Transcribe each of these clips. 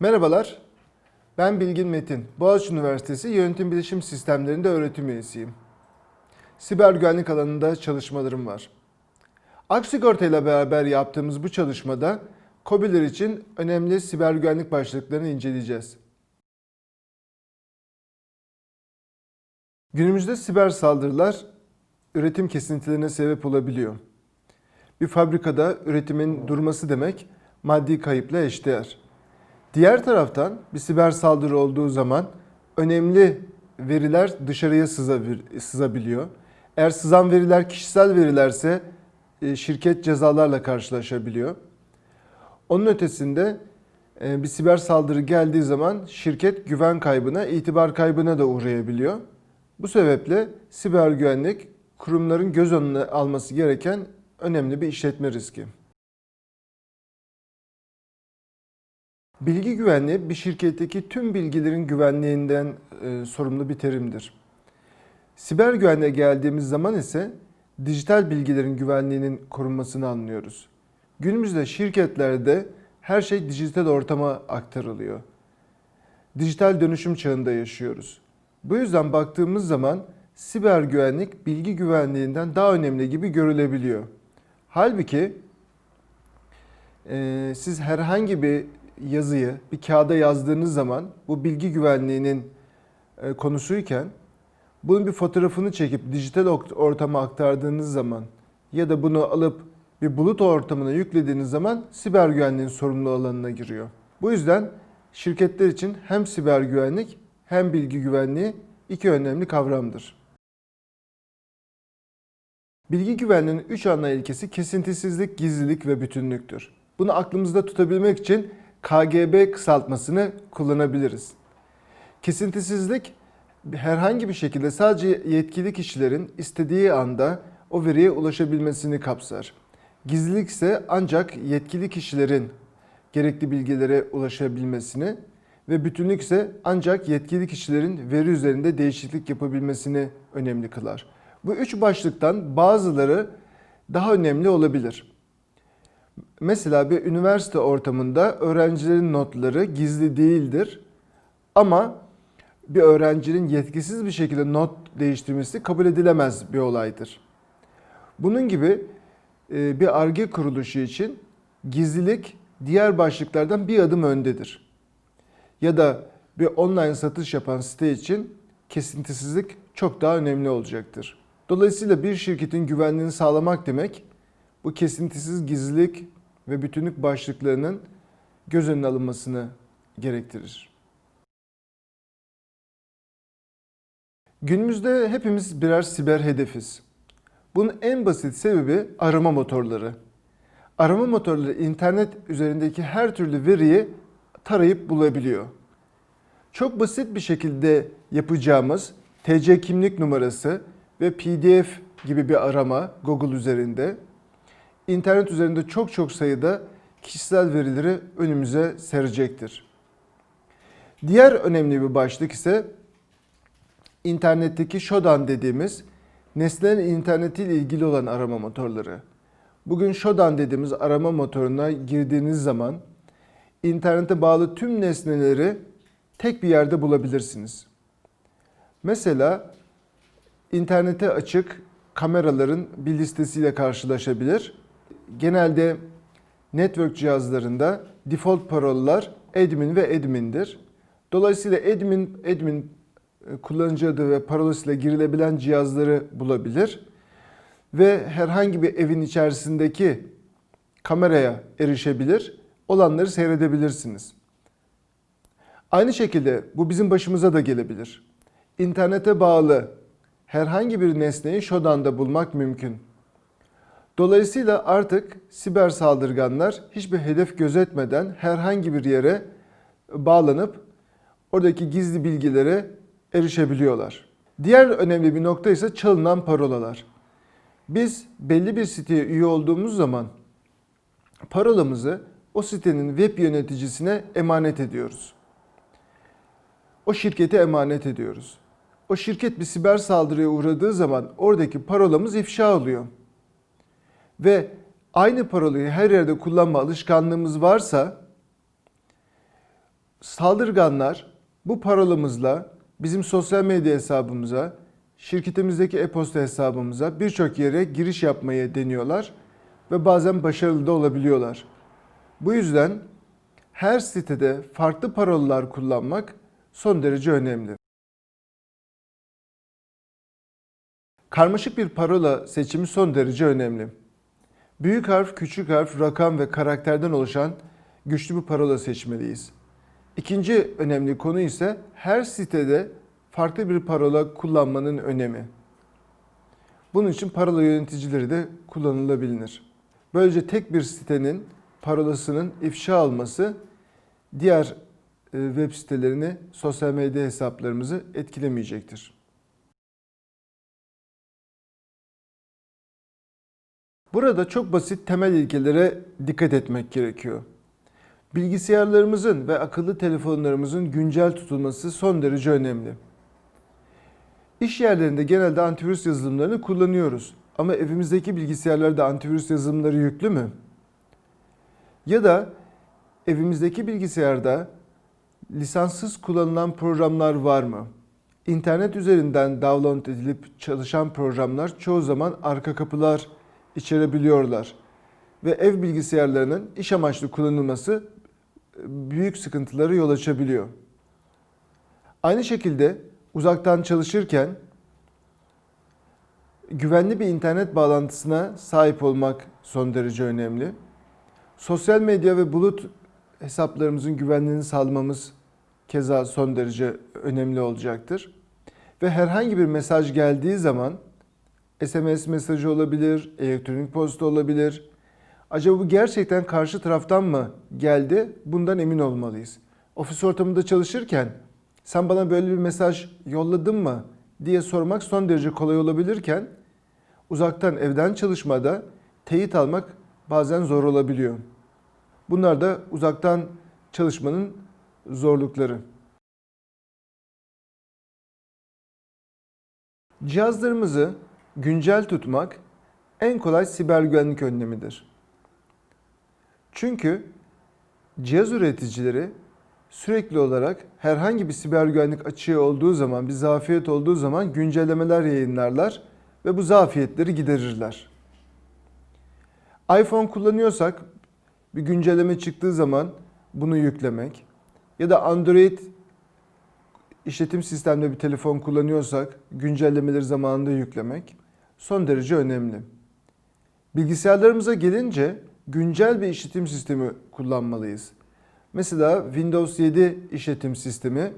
Merhabalar, ben Bilgin Metin. Boğaziçi Üniversitesi Yönetim Bilişim Sistemlerinde öğretim üyesiyim. Siber güvenlik alanında çalışmalarım var. Aksigorta ile beraber yaptığımız bu çalışmada KOBİ'ler için önemli siber güvenlik başlıklarını inceleyeceğiz. Günümüzde siber saldırılar üretim kesintilerine sebep olabiliyor. Bir fabrikada üretimin durması demek maddi kayıpla eşdeğer. Diğer taraftan bir siber saldırı olduğu zaman önemli veriler dışarıya sızabil- sızabiliyor. Eğer sızan veriler kişisel verilerse e, şirket cezalarla karşılaşabiliyor. Onun ötesinde e, bir siber saldırı geldiği zaman şirket güven kaybına, itibar kaybına da uğrayabiliyor. Bu sebeple siber güvenlik kurumların göz önüne alması gereken önemli bir işletme riski. Bilgi güvenliği bir şirketteki tüm bilgilerin güvenliğinden e, sorumlu bir terimdir. Siber güvenliğe geldiğimiz zaman ise dijital bilgilerin güvenliğinin korunmasını anlıyoruz. Günümüzde şirketlerde her şey dijital ortama aktarılıyor. Dijital dönüşüm çağında yaşıyoruz. Bu yüzden baktığımız zaman siber güvenlik bilgi güvenliğinden daha önemli gibi görülebiliyor. Halbuki e, siz herhangi bir yazıyı bir kağıda yazdığınız zaman bu bilgi güvenliğinin e, konusuyken bunun bir fotoğrafını çekip dijital ort- ortama aktardığınız zaman ya da bunu alıp bir bulut ortamına yüklediğiniz zaman siber güvenliğin sorumlu alanına giriyor. Bu yüzden şirketler için hem siber güvenlik hem bilgi güvenliği iki önemli kavramdır. Bilgi güvenliğinin üç ana ilkesi kesintisizlik, gizlilik ve bütünlüktür. Bunu aklımızda tutabilmek için KGB kısaltmasını kullanabiliriz. Kesintisizlik herhangi bir şekilde sadece yetkili kişilerin istediği anda o veriye ulaşabilmesini kapsar. Gizlilik ise ancak yetkili kişilerin gerekli bilgilere ulaşabilmesini ve bütünlük ise ancak yetkili kişilerin veri üzerinde değişiklik yapabilmesini önemli kılar. Bu üç başlıktan bazıları daha önemli olabilir. Mesela bir üniversite ortamında öğrencilerin notları gizli değildir. Ama bir öğrencinin yetkisiz bir şekilde not değiştirmesi kabul edilemez bir olaydır. Bunun gibi e, bir arge kuruluşu için gizlilik diğer başlıklardan bir adım öndedir. Ya da bir online satış yapan site için kesintisizlik çok daha önemli olacaktır. Dolayısıyla bir şirketin güvenliğini sağlamak demek bu kesintisiz gizlilik ve bütünlük başlıklarının göz önüne alınmasını gerektirir. Günümüzde hepimiz birer siber hedefiz. Bunun en basit sebebi arama motorları. Arama motorları internet üzerindeki her türlü veriyi tarayıp bulabiliyor. Çok basit bir şekilde yapacağımız TC kimlik numarası ve PDF gibi bir arama Google üzerinde internet üzerinde çok çok sayıda kişisel verileri önümüze serecektir. Diğer önemli bir başlık ise internetteki Shodan dediğimiz nesnelerin internetiyle ilgili olan arama motorları. Bugün Shodan dediğimiz arama motoruna girdiğiniz zaman internete bağlı tüm nesneleri tek bir yerde bulabilirsiniz. Mesela internete açık kameraların bir listesiyle karşılaşabilir. Genelde network cihazlarında default paroller admin ve admin'dir. Dolayısıyla admin admin e, kullanıcı adı ve parolasıyla girilebilen cihazları bulabilir ve herhangi bir evin içerisindeki kameraya erişebilir, olanları seyredebilirsiniz. Aynı şekilde bu bizim başımıza da gelebilir. İnternete bağlı herhangi bir nesneyi Shodan'da bulmak mümkün. Dolayısıyla artık siber saldırganlar hiçbir hedef gözetmeden herhangi bir yere bağlanıp oradaki gizli bilgilere erişebiliyorlar. Diğer önemli bir nokta ise çalınan parolalar. Biz belli bir siteye üye olduğumuz zaman parolamızı o sitenin web yöneticisine emanet ediyoruz. O şirkete emanet ediyoruz. O şirket bir siber saldırıya uğradığı zaman oradaki parolamız ifşa oluyor. Ve aynı parolayı her yerde kullanma alışkanlığımız varsa Saldırganlar bu parolamızla bizim sosyal medya hesabımıza, şirketimizdeki e-posta hesabımıza birçok yere giriş yapmayı deniyorlar ve bazen başarılı da olabiliyorlar. Bu yüzden her sitede farklı parolalar kullanmak son derece önemli. Karmaşık bir parola seçimi son derece önemli. Büyük harf, küçük harf, rakam ve karakterden oluşan güçlü bir parola seçmeliyiz. İkinci önemli konu ise her sitede farklı bir parola kullanmanın önemi. Bunun için parola yöneticileri de kullanılabilir. Böylece tek bir sitenin parolasının ifşa olması diğer e, web sitelerini, sosyal medya hesaplarımızı etkilemeyecektir. Burada çok basit temel ilkelere dikkat etmek gerekiyor. Bilgisayarlarımızın ve akıllı telefonlarımızın güncel tutulması son derece önemli. İş yerlerinde genelde antivirüs yazılımlarını kullanıyoruz. Ama evimizdeki bilgisayarlarda antivirüs yazılımları yüklü mü? Ya da evimizdeki bilgisayarda lisanssız kullanılan programlar var mı? İnternet üzerinden download edilip çalışan programlar çoğu zaman arka kapılar içerebiliyorlar. Ve ev bilgisayarlarının iş amaçlı kullanılması büyük sıkıntıları yol açabiliyor. Aynı şekilde uzaktan çalışırken güvenli bir internet bağlantısına sahip olmak son derece önemli. Sosyal medya ve bulut hesaplarımızın güvenliğini sağlamamız keza son derece önemli olacaktır. Ve herhangi bir mesaj geldiği zaman SMS mesajı olabilir, elektronik posta olabilir. Acaba bu gerçekten karşı taraftan mı geldi? Bundan emin olmalıyız. Ofis ortamında çalışırken sen bana böyle bir mesaj yolladın mı diye sormak son derece kolay olabilirken uzaktan evden çalışmada teyit almak bazen zor olabiliyor. Bunlar da uzaktan çalışmanın zorlukları. Cihazlarımızı güncel tutmak en kolay siber güvenlik önlemidir. Çünkü cihaz üreticileri sürekli olarak herhangi bir siber güvenlik açığı olduğu zaman, bir zafiyet olduğu zaman güncellemeler yayınlarlar ve bu zafiyetleri giderirler. iPhone kullanıyorsak bir güncelleme çıktığı zaman bunu yüklemek ya da Android işletim sistemli bir telefon kullanıyorsak güncellemeleri zamanında yüklemek son derece önemli. Bilgisayarlarımıza gelince güncel bir işletim sistemi kullanmalıyız. Mesela Windows 7 işletim sistemi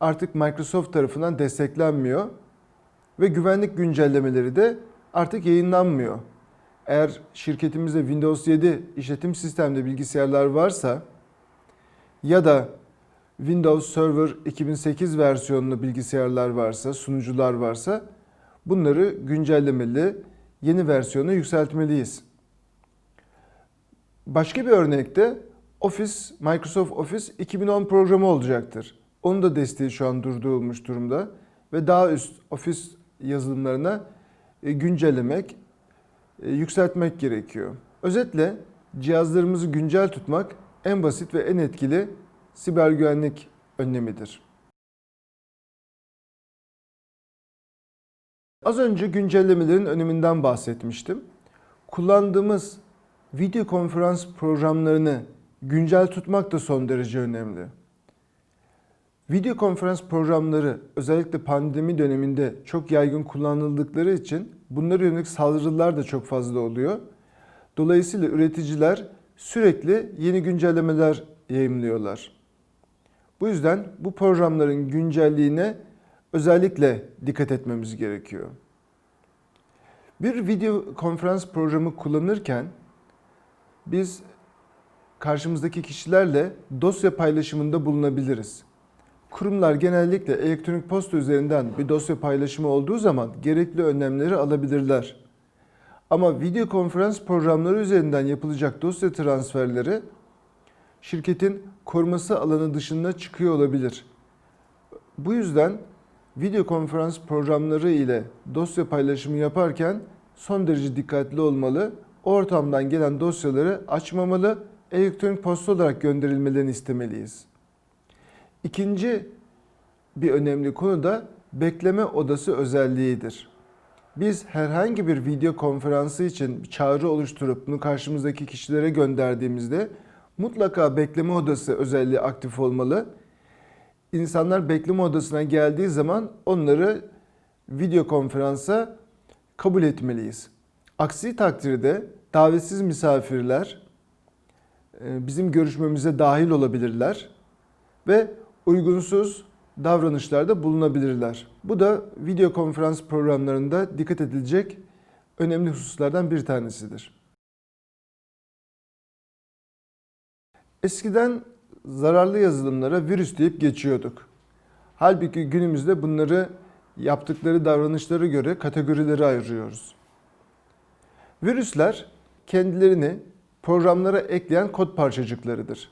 artık Microsoft tarafından desteklenmiyor ve güvenlik güncellemeleri de artık yayınlanmıyor. Eğer şirketimizde Windows 7 işletim sistemli bilgisayarlar varsa ya da Windows Server 2008 versiyonlu bilgisayarlar varsa, sunucular varsa bunları güncellemeli, yeni versiyona yükseltmeliyiz. Başka bir örnekte Office, Microsoft Office 2010 programı olacaktır. Onun da desteği şu an durdurulmuş durumda ve daha üst Office yazılımlarına e, güncellemek, e, yükseltmek gerekiyor. Özetle cihazlarımızı güncel tutmak en basit ve en etkili siber güvenlik önlemidir. Az önce güncellemelerin öneminden bahsetmiştim. Kullandığımız video konferans programlarını güncel tutmak da son derece önemli. Video konferans programları özellikle pandemi döneminde çok yaygın kullanıldıkları için bunlara yönelik saldırılar da çok fazla oluyor. Dolayısıyla üreticiler sürekli yeni güncellemeler yayımlıyorlar. Bu yüzden bu programların güncelliğine özellikle dikkat etmemiz gerekiyor. Bir video konferans programı kullanırken biz karşımızdaki kişilerle dosya paylaşımında bulunabiliriz. Kurumlar genellikle elektronik posta üzerinden bir dosya paylaşımı olduğu zaman gerekli önlemleri alabilirler. Ama video konferans programları üzerinden yapılacak dosya transferleri şirketin koruması alanı dışında çıkıyor olabilir. Bu yüzden video konferans programları ile dosya paylaşımı yaparken son derece dikkatli olmalı. Ortamdan gelen dosyaları açmamalı, elektronik posta olarak gönderilmelerini istemeliyiz. İkinci bir önemli konu da bekleme odası özelliğidir. Biz herhangi bir video konferansı için çağrı oluşturup bunu karşımızdaki kişilere gönderdiğimizde mutlaka bekleme odası özelliği aktif olmalı. İnsanlar bekleme odasına geldiği zaman onları video konferansa kabul etmeliyiz. Aksi takdirde davetsiz misafirler e, bizim görüşmemize dahil olabilirler ve uygunsuz davranışlarda bulunabilirler. Bu da video konferans programlarında dikkat edilecek önemli hususlardan bir tanesidir. Eskiden zararlı yazılımlara virüs deyip geçiyorduk. Halbuki günümüzde bunları yaptıkları davranışlara göre kategorilere ayırıyoruz. Virüsler kendilerini programlara ekleyen kod parçacıklarıdır.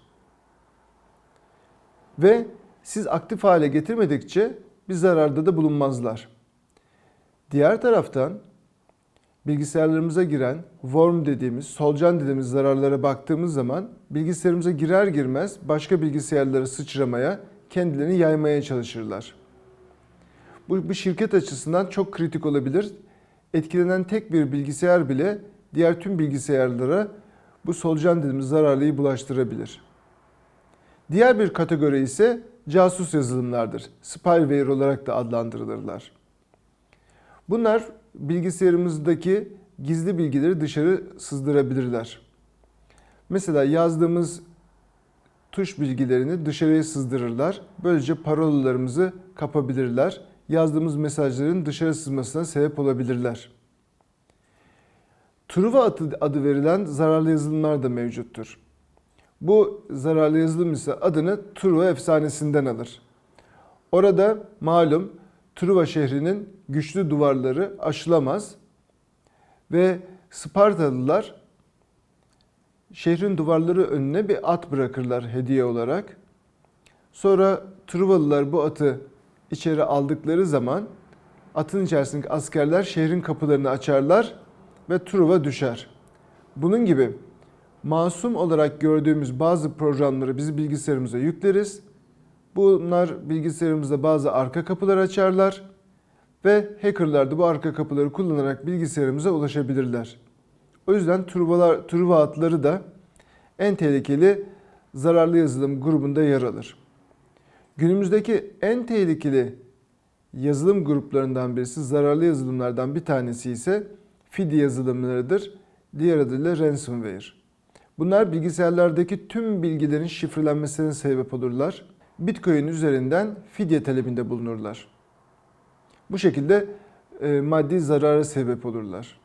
Ve siz aktif hale getirmedikçe bir zararda da bulunmazlar. Diğer taraftan bilgisayarlarımıza giren worm dediğimiz, solucan dediğimiz zararlara baktığımız zaman bilgisayarımıza girer girmez başka bilgisayarlara sıçramaya, kendilerini yaymaya çalışırlar. Bu, bu şirket açısından çok kritik olabilir. Etkilenen tek bir bilgisayar bile diğer tüm bilgisayarlara bu solucan dediğimiz zararlıyı bulaştırabilir. Diğer bir kategori ise casus yazılımlardır. Spyware olarak da adlandırılırlar. Bunlar bilgisayarımızdaki gizli bilgileri dışarı sızdırabilirler. Mesela yazdığımız tuş bilgilerini dışarıya sızdırırlar. Böylece parolalarımızı kapabilirler. Yazdığımız mesajların dışarı sızmasına sebep olabilirler. Truva adı, adı verilen zararlı yazılımlar da mevcuttur. Bu zararlı yazılım ise adını Truva efsanesinden alır. Orada malum Truva şehrinin güçlü duvarları aşılamaz ve Spartalılar şehrin duvarları önüne bir at bırakırlar hediye olarak. Sonra Truvalılar bu atı içeri aldıkları zaman atın içerisindeki askerler şehrin kapılarını açarlar ve Truva düşer. Bunun gibi masum olarak gördüğümüz bazı programları biz bilgisayarımıza yükleriz. Bunlar bilgisayarımızda bazı arka kapılar açarlar ve hackerlar da bu arka kapıları kullanarak bilgisayarımıza ulaşabilirler. O yüzden Truvalar, Truva atları da en tehlikeli zararlı yazılım grubunda yer alır. Günümüzdeki en tehlikeli yazılım gruplarından birisi zararlı yazılımlardan bir tanesi ise FIDI yazılımlarıdır. Diğer adıyla ransomware. Bunlar bilgisayarlardaki tüm bilgilerin şifrelenmesine sebep olurlar. Bitcoin üzerinden fidye talebinde bulunurlar. Bu şekilde e, maddi zarara sebep olurlar.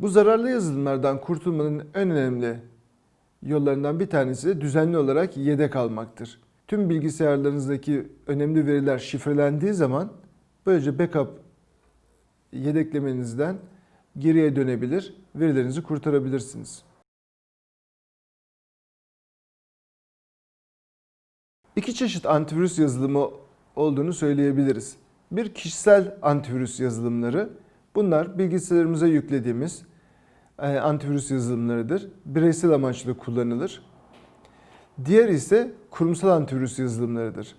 Bu zararlı yazılımlardan kurtulmanın en önemli yollarından bir tanesi de düzenli olarak yedek almaktır. Tüm bilgisayarlarınızdaki önemli veriler şifrelendiği zaman böylece backup yedeklemenizden geriye dönebilir, verilerinizi kurtarabilirsiniz. İki çeşit antivirüs yazılımı olduğunu söyleyebiliriz. Bir kişisel antivirüs yazılımları. Bunlar bilgisayarımıza yüklediğimiz e, antivirüs yazılımlarıdır. Bireysel amaçlı kullanılır. Diğer ise kurumsal antivirüs yazılımlarıdır.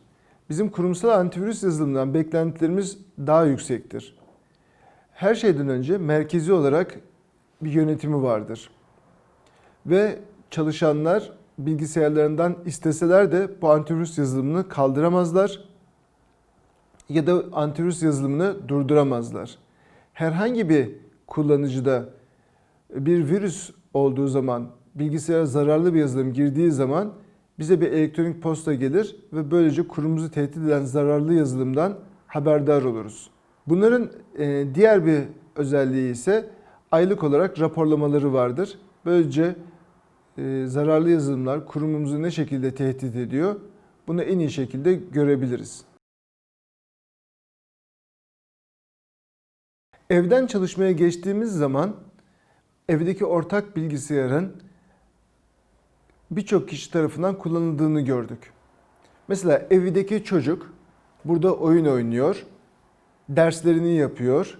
Bizim kurumsal antivirüs yazılımından beklentilerimiz daha yüksektir. Her şeyden önce merkezi olarak bir yönetimi vardır. Ve çalışanlar bilgisayarlarından isteseler de bu antivirüs yazılımını kaldıramazlar ya da antivirüs yazılımını durduramazlar. Herhangi bir kullanıcıda bir virüs olduğu zaman, bilgisayara zararlı bir yazılım girdiği zaman bize bir elektronik posta gelir ve böylece kurumumuzu tehdit eden zararlı yazılımdan haberdar oluruz. Bunların e, diğer bir özelliği ise aylık olarak raporlamaları vardır. Böylece e, zararlı yazılımlar kurumumuzu ne şekilde tehdit ediyor bunu en iyi şekilde görebiliriz. Evden çalışmaya geçtiğimiz zaman evdeki ortak bilgisayarın birçok kişi tarafından kullanıldığını gördük. Mesela evdeki çocuk burada oyun oynuyor, derslerini yapıyor,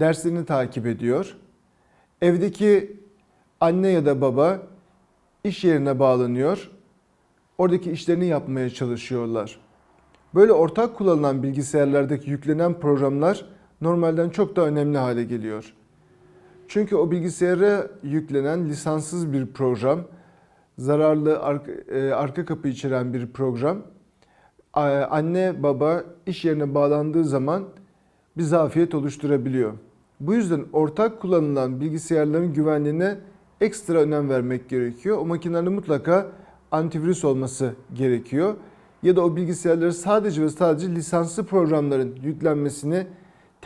derslerini takip ediyor. Evdeki anne ya da baba iş yerine bağlanıyor oradaki işlerini yapmaya çalışıyorlar. Böyle ortak kullanılan bilgisayarlardaki yüklenen programlar normalden çok daha önemli hale geliyor. Çünkü o bilgisayara yüklenen lisanssız bir program, zararlı arka, e, arka kapı içeren bir program, anne baba iş yerine bağlandığı zaman bir zafiyet oluşturabiliyor. Bu yüzden ortak kullanılan bilgisayarların güvenliğine ekstra önem vermek gerekiyor. O makinelerin mutlaka antivirüs olması gerekiyor. Ya da o bilgisayarları sadece ve sadece lisanslı programların yüklenmesini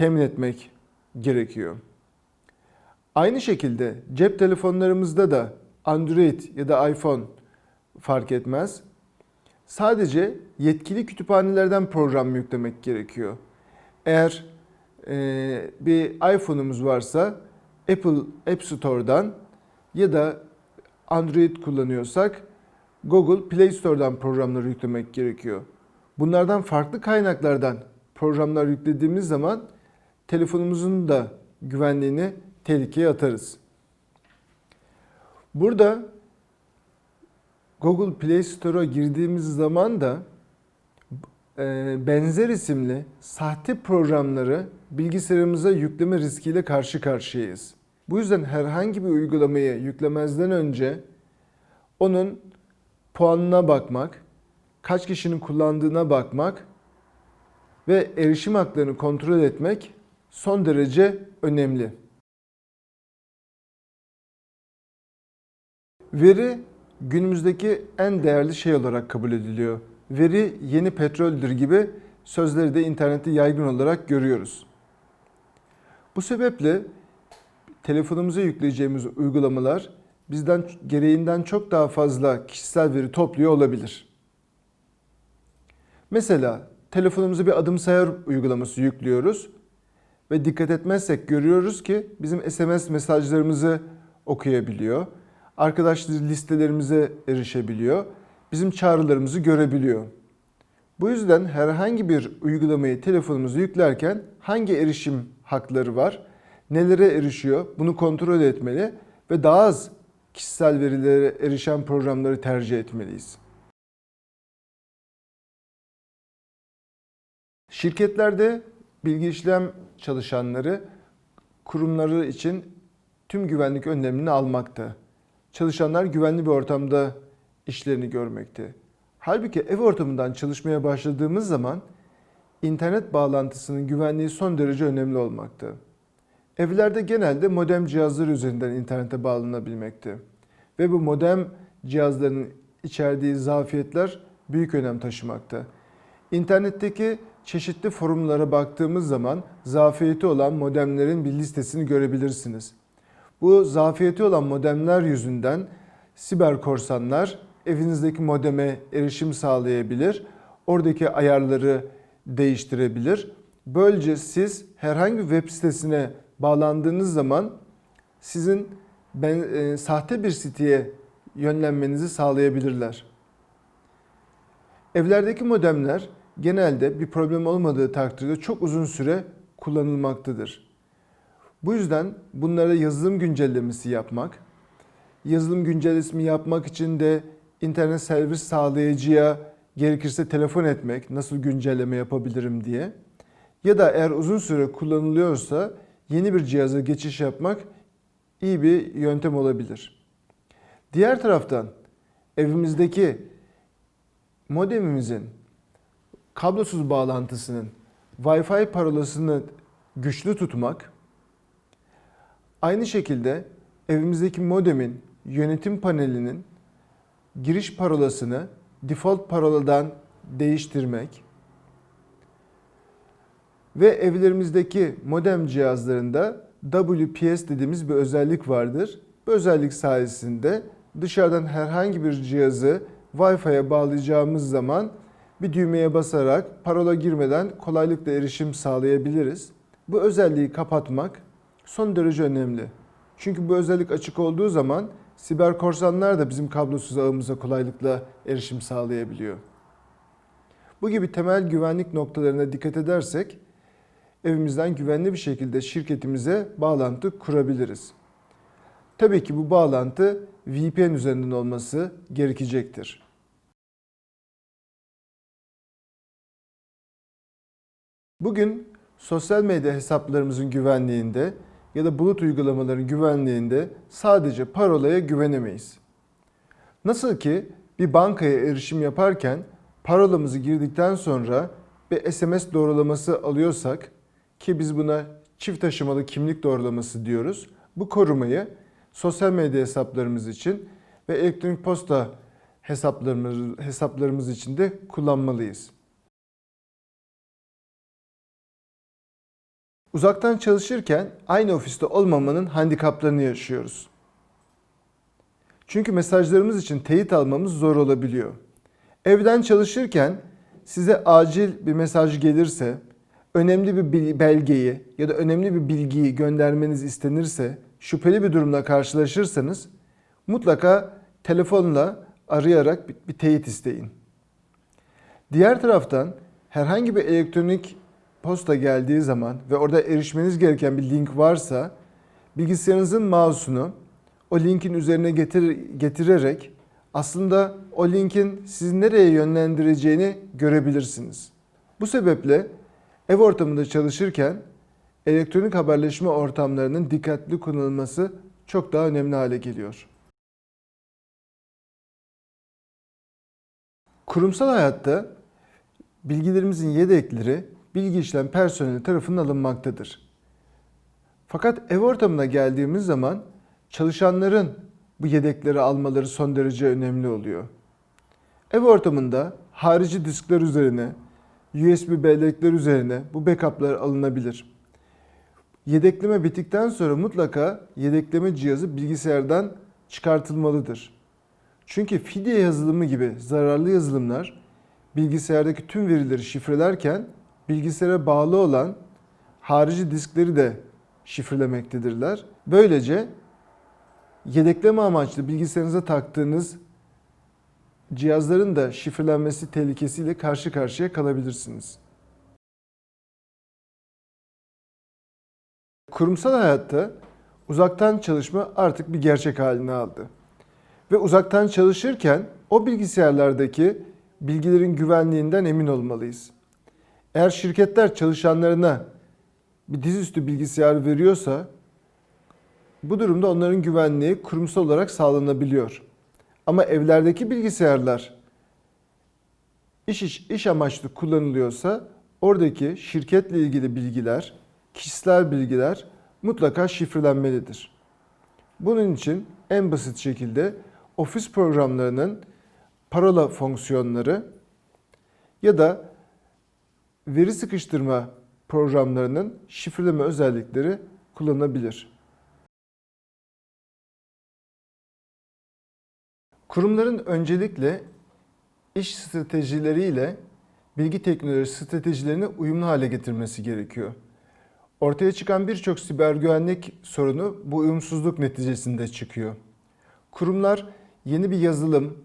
temin etmek gerekiyor. Aynı şekilde cep telefonlarımızda da Android ya da iPhone fark etmez. Sadece yetkili kütüphanelerden program yüklemek gerekiyor. Eğer e, bir iPhone'umuz varsa Apple App Store'dan ya da Android kullanıyorsak Google Play Store'dan programları yüklemek gerekiyor. Bunlardan farklı kaynaklardan programlar yüklediğimiz zaman telefonumuzun da güvenliğini tehlikeye atarız. Burada Google Play Store'a girdiğimiz zaman da e, benzer isimli sahte programları bilgisayarımıza yükleme riskiyle karşı karşıyayız. Bu yüzden herhangi bir uygulamayı yüklemezden önce onun puanına bakmak, kaç kişinin kullandığına bakmak ve erişim haklarını kontrol etmek son derece önemli. Veri günümüzdeki en değerli şey olarak kabul ediliyor. Veri yeni petroldür gibi sözleri de internette yaygın olarak görüyoruz. Bu sebeple telefonumuza yükleyeceğimiz uygulamalar bizden gereğinden çok daha fazla kişisel veri topluyor olabilir. Mesela telefonumuza bir adım sayar uygulaması yüklüyoruz ve dikkat etmezsek görüyoruz ki bizim SMS mesajlarımızı okuyabiliyor. Arkadaş listelerimize erişebiliyor. Bizim çağrılarımızı görebiliyor. Bu yüzden herhangi bir uygulamayı telefonumuza yüklerken hangi erişim hakları var, nelere erişiyor bunu kontrol etmeli ve daha az kişisel verilere erişen programları tercih etmeliyiz. Şirketlerde bilgi işlem çalışanları kurumları için tüm güvenlik önlemini almakta. Çalışanlar güvenli bir ortamda işlerini görmekte. Halbuki ev ortamından çalışmaya başladığımız zaman internet bağlantısının güvenliği son derece önemli olmakta. Evlerde genelde modem cihazları üzerinden internete bağlanabilmekte. Ve bu modem cihazlarının içerdiği zafiyetler büyük önem taşımakta. İnternetteki çeşitli forumlara baktığımız zaman zafiyeti olan modemlerin bir listesini görebilirsiniz. Bu zafiyeti olan modemler yüzünden siber korsanlar evinizdeki modeme erişim sağlayabilir, oradaki ayarları değiştirebilir. Böylece siz herhangi bir web sitesine bağlandığınız zaman sizin ben, e, sahte bir siteye yönlenmenizi sağlayabilirler. Evlerdeki modemler genelde bir problem olmadığı takdirde çok uzun süre kullanılmaktadır. Bu yüzden bunlara yazılım güncellemesi yapmak, yazılım güncellemesi yapmak için de internet servis sağlayıcıya gerekirse telefon etmek, nasıl güncelleme yapabilirim diye ya da eğer uzun süre kullanılıyorsa yeni bir cihaza geçiş yapmak iyi bir yöntem olabilir. Diğer taraftan evimizdeki modemimizin kablosuz bağlantısının Wi-Fi parolasını güçlü tutmak, aynı şekilde evimizdeki modemin yönetim panelinin giriş parolasını default paroladan değiştirmek ve evlerimizdeki modem cihazlarında WPS dediğimiz bir özellik vardır. Bu özellik sayesinde dışarıdan herhangi bir cihazı Wi-Fi'ye bağlayacağımız zaman bir düğmeye basarak parola girmeden kolaylıkla erişim sağlayabiliriz. Bu özelliği kapatmak son derece önemli. Çünkü bu özellik açık olduğu zaman siber korsanlar da bizim kablosuz ağımıza kolaylıkla erişim sağlayabiliyor. Bu gibi temel güvenlik noktalarına dikkat edersek evimizden güvenli bir şekilde şirketimize bağlantı kurabiliriz. Tabii ki bu bağlantı VPN üzerinden olması gerekecektir. Bugün sosyal medya hesaplarımızın güvenliğinde ya da bulut uygulamaların güvenliğinde sadece parolaya güvenemeyiz. Nasıl ki bir bankaya erişim yaparken parolamızı girdikten sonra bir SMS doğrulaması alıyorsak ki biz buna çift aşamalı kimlik doğrulaması diyoruz. Bu korumayı sosyal medya hesaplarımız için ve elektronik posta hesaplarımız, hesaplarımız için de kullanmalıyız. Uzaktan çalışırken aynı ofiste olmamanın handikaplarını yaşıyoruz. Çünkü mesajlarımız için teyit almamız zor olabiliyor. Evden çalışırken size acil bir mesaj gelirse, önemli bir belgeyi ya da önemli bir bilgiyi göndermeniz istenirse, şüpheli bir durumla karşılaşırsanız mutlaka telefonla arayarak bir teyit isteyin. Diğer taraftan herhangi bir elektronik posta geldiği zaman ve orada erişmeniz gereken bir link varsa bilgisayarınızın mouse'unu o linkin üzerine getir, getirerek aslında o linkin sizi nereye yönlendireceğini görebilirsiniz. Bu sebeple ev ortamında çalışırken elektronik haberleşme ortamlarının dikkatli kullanılması çok daha önemli hale geliyor. Kurumsal hayatta bilgilerimizin yedekleri bilgi işlem personeli tarafından alınmaktadır. Fakat ev ortamına geldiğimiz zaman çalışanların bu yedekleri almaları son derece önemli oluyor. Ev ortamında harici diskler üzerine, USB bellekler üzerine bu backup'lar alınabilir. Yedekleme bittikten sonra mutlaka yedekleme cihazı bilgisayardan çıkartılmalıdır. Çünkü fidye yazılımı gibi zararlı yazılımlar bilgisayardaki tüm verileri şifrelerken bilgisayara bağlı olan harici diskleri de şifrelemektedirler. Böylece yedekleme amaçlı bilgisayarınıza taktığınız cihazların da şifrelenmesi tehlikesiyle karşı karşıya kalabilirsiniz. Kurumsal hayatta uzaktan çalışma artık bir gerçek haline aldı. Ve uzaktan çalışırken o bilgisayarlardaki bilgilerin güvenliğinden emin olmalıyız. Eğer şirketler çalışanlarına bir dizüstü bilgisayar veriyorsa bu durumda onların güvenliği kurumsal olarak sağlanabiliyor. Ama evlerdeki bilgisayarlar iş, iş, iş amaçlı kullanılıyorsa oradaki şirketle ilgili bilgiler, kişisel bilgiler mutlaka şifrelenmelidir. Bunun için en basit şekilde ofis programlarının parola fonksiyonları ya da veri sıkıştırma programlarının şifreleme özellikleri kullanılabilir. Kurumların öncelikle iş stratejileriyle bilgi teknoloji stratejilerini uyumlu hale getirmesi gerekiyor. Ortaya çıkan birçok siber güvenlik sorunu bu uyumsuzluk neticesinde çıkıyor. Kurumlar yeni bir yazılım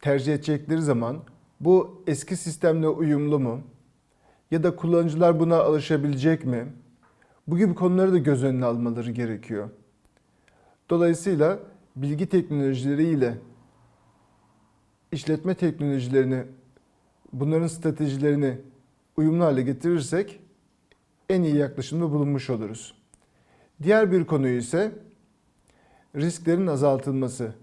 tercih edecekleri zaman bu eski sistemle uyumlu mu? Ya da kullanıcılar buna alışabilecek mi? Bu gibi konuları da göz önüne almaları gerekiyor. Dolayısıyla bilgi teknolojileriyle işletme teknolojilerini, bunların stratejilerini uyumlu hale getirirsek en iyi yaklaşımda bulunmuş oluruz. Diğer bir konu ise risklerin azaltılması.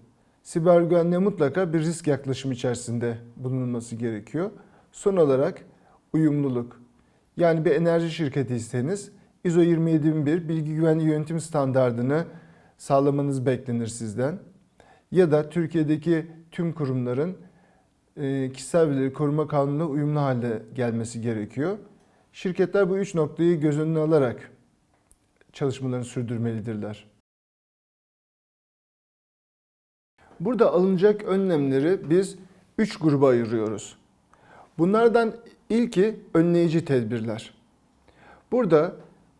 Siber güvenliğe mutlaka bir risk yaklaşımı içerisinde bulunulması gerekiyor. Son olarak uyumluluk. Yani bir enerji şirketiyseniz ISO 27001 bilgi güvenliği yönetim standardını sağlamanız beklenir sizden. Ya da Türkiye'deki tüm kurumların e, kişisel verileri koruma kanununa uyumlu hale gelmesi gerekiyor. Şirketler bu üç noktayı göz önüne alarak çalışmalarını sürdürmelidirler. Burada alınacak önlemleri biz üç gruba ayırıyoruz. Bunlardan ilki önleyici tedbirler. Burada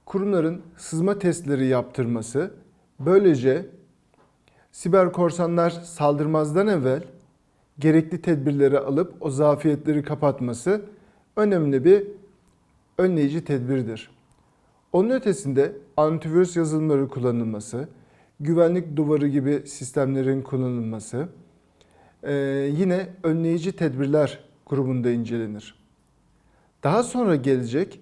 kurumların sızma testleri yaptırması, böylece siber korsanlar saldırmazdan evvel gerekli tedbirleri alıp o zafiyetleri kapatması önemli bir önleyici tedbirdir. Onun ötesinde antivirüs yazılımları kullanılması, güvenlik duvarı gibi sistemlerin kullanılması yine önleyici tedbirler grubunda incelenir. Daha sonra gelecek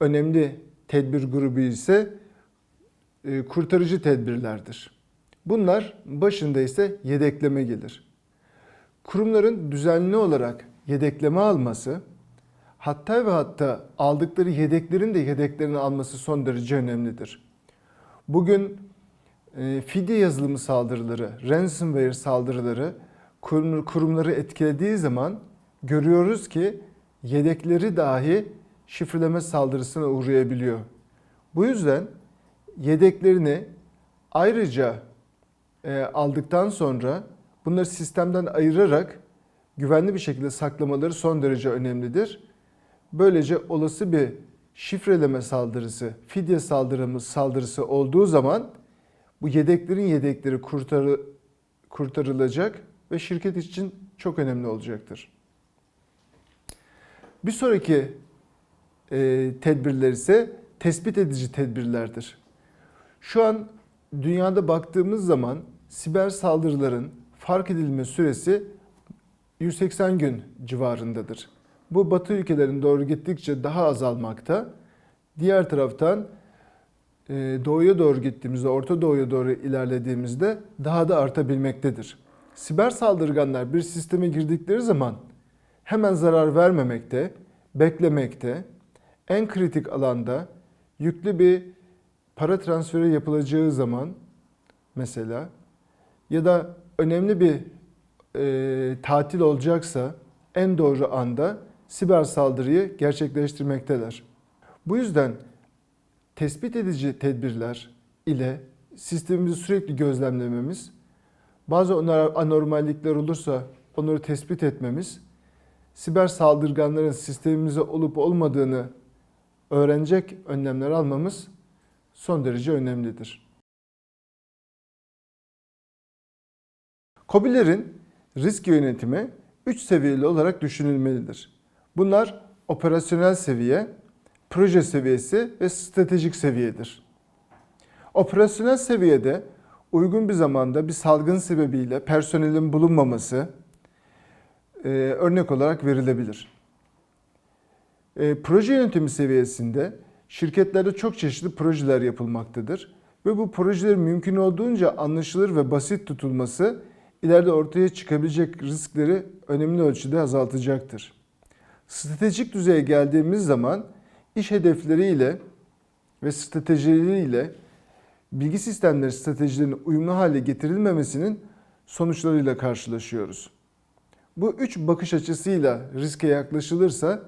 önemli tedbir grubu ise e, kurtarıcı tedbirlerdir. Bunlar başında ise yedekleme gelir. Kurumların düzenli olarak yedekleme alması, hatta ve hatta aldıkları yedeklerin de yedeklerini alması son derece önemlidir. Bugün e, fidye yazılımı saldırıları, ransomware saldırıları kurum- kurumları etkilediği zaman görüyoruz ki yedekleri dahi şifreleme saldırısına uğrayabiliyor. Bu yüzden yedeklerini ayrıca e, aldıktan sonra bunları sistemden ayırarak güvenli bir şekilde saklamaları son derece önemlidir. Böylece olası bir şifreleme saldırısı, fidye saldırımı saldırısı olduğu zaman bu yedeklerin yedekleri kurtarı, kurtarılacak ve şirket için çok önemli olacaktır. Bir sonraki e, tedbirler ise tespit edici tedbirlerdir. Şu an dünyada baktığımız zaman siber saldırıların fark edilme süresi 180 gün civarındadır. Bu batı ülkelerine doğru gittikçe daha azalmakta. Diğer taraftan e, doğuya doğru gittiğimizde, Orta Doğu'ya doğru ilerlediğimizde daha da artabilmektedir. Siber saldırganlar bir sisteme girdikleri zaman hemen zarar vermemekte, beklemekte, en kritik alanda yüklü bir para transferi yapılacağı zaman mesela ya da önemli bir e, tatil olacaksa en doğru anda siber saldırıyı gerçekleştirmekteler. Bu yüzden tespit edici tedbirler ile sistemimizi sürekli gözlemlememiz, bazı anormallikler olursa onları tespit etmemiz, siber saldırganların sistemimize olup olmadığını öğrenecek önlemler almamız son derece önemlidir. KOBİ'lerin risk yönetimi 3 seviyeli olarak düşünülmelidir. Bunlar operasyonel seviye, proje seviyesi ve stratejik seviyedir. Operasyonel seviyede uygun bir zamanda bir salgın sebebiyle personelin bulunmaması e, örnek olarak verilebilir. E, proje yönetimi seviyesinde şirketlerde çok çeşitli projeler yapılmaktadır ve bu projelerin mümkün olduğunca anlaşılır ve basit tutulması ileride ortaya çıkabilecek riskleri önemli ölçüde azaltacaktır. Stratejik düzeye geldiğimiz zaman iş hedefleriyle ve stratejileriyle bilgi sistemleri stratejilerinin uyumlu hale getirilmemesinin sonuçlarıyla karşılaşıyoruz. Bu üç bakış açısıyla riske yaklaşılırsa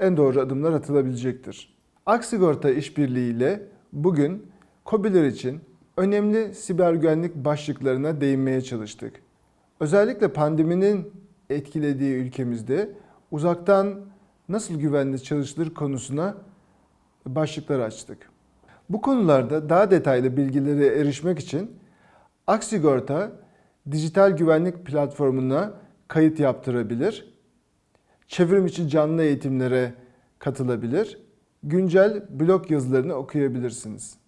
en doğru adımlar atılabilecektir. Aksigorta işbirliğiyle bugün KOBİ'ler için önemli siber güvenlik başlıklarına değinmeye çalıştık. Özellikle pandeminin etkilediği ülkemizde uzaktan nasıl güvenli çalışılır konusuna başlıklar açtık. Bu konularda daha detaylı bilgilere erişmek için Aksigorta dijital güvenlik platformuna kayıt yaptırabilir. Çevrim içi canlı eğitimlere katılabilir. Güncel blog yazılarını okuyabilirsiniz.